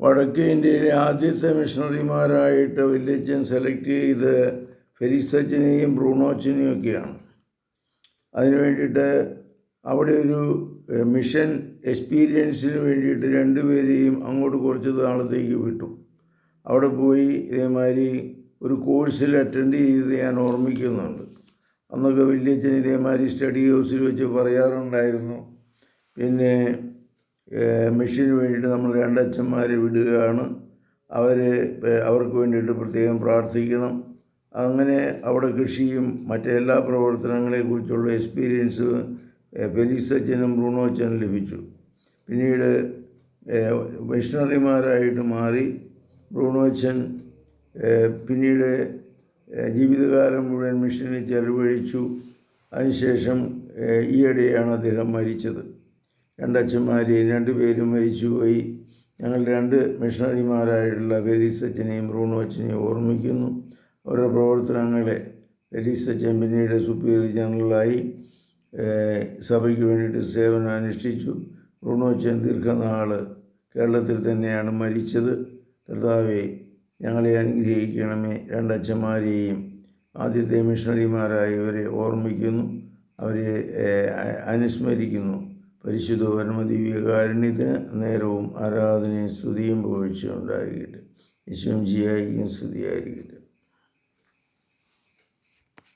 വടക്കേ ഇന്ത്യയിലെ ആദ്യത്തെ മിഷണറിമാരായിട്ട് വില്യച്ചൻ സെലക്ട് ചെയ്ത് ഫെരിസച്ചനെയും ബ്രൂണോച്ചനെയും ഒക്കെയാണ്. അതിന് വേണ്ടിയിട്ട് അവിടെ ഒരു മിഷൻ എക്സ്പീരിയൻസിന് വേണ്ടിയിട്ട് രണ്ടുപേരെയും അങ്ങോട്ട് കുറച്ച് നാളത്തേക്ക് വിട്ടു. അവിടെ പോയി ഇതേമാതിരി ഒരു കോഴ്സിൽ അറ്റൻഡ് ചെയ്ത് ഞാൻ ഓർമ്മിക്കുന്നുണ്ട്. അന്നൊക്കെ വലിയച്ഛൻ ഇതേമാതിരി സ്റ്റഡി ഹൗസിൽ വെച്ച് പറയാറുണ്ടായിരുന്നു. പിന്നെ മിഷന് വേണ്ടിയിട്ട് നമ്മൾ രണ്ടച്ഛന്മാരെ വിടുകയാണ്. അവർ അവർക്ക് വേണ്ടിയിട്ട് പ്രത്യേകം പ്രാർത്ഥിക്കണം. അങ്ങനെ അവിടെ കൃഷിയും മറ്റെല്ലാ പ്രവർത്തനങ്ങളെക്കുറിച്ചുള്ള എക്സ്പീരിയൻസ് ഫെലീസ് അച്ഛനും ബ്രൂണോ അച്ഛനും ലഭിച്ചു. പിന്നീട് മിഷണറിമാരായിട്ട് മാറി ബ്രൂണോ അച്ഛൻ പിന്നീട് ജീവിതകാലം മുഴുവൻ മിഷനിൽ ചെലവഴിച്ചു. അതിനുശേഷം ഈയിടെയാണ് അദ്ദേഹം മരിച്ചത്. രണ്ടച്ഛന്മാരെയും രണ്ടുപേരും മരിച്ചുപോയി. ഞങ്ങൾ രണ്ട് മിഷണറിമാരായിട്ടുള്ള ഫെലിസച്ചനെയും ബ്രൂണോച്ചനെയും ഓർമ്മിക്കുന്നു. അവരുടെ പ്രവർത്തനങ്ങളെ ഫെലിസച്ചൻ പിന്നീട് സുപ്പീരിയർ ജനറലായി സഭയ്ക്ക് വേണ്ടിയിട്ട് സേവനം അനുഷ്ഠിച്ചു. ബ്രൂണോച്ചൻ ദീർഘനാൾ കേരളത്തിൽ തന്നെയാണ് മരിച്ചത്. കർത്താവെ ഞങ്ങളെ അനുഗ്രഹിക്കണമേ. രണ്ടച്ഛന്മാരെയും ആദ്യത്തെ മിഷണറിമാരായവരെ ഓർമ്മിക്കുന്നു. അവരെ അനുസ്മരിക്കുന്നു. പരിശുദ്ധ പരമദിവ്യകാരുണ്യത്തിന് നേരവും ആരാധനയും സ്തുതിയും പുകഴ്ചയും ഉണ്ടായിരിക്കട്ടെ. യശും ജിയായിരിക്കും സ്തുതിയായിരിക്കട്ടെ.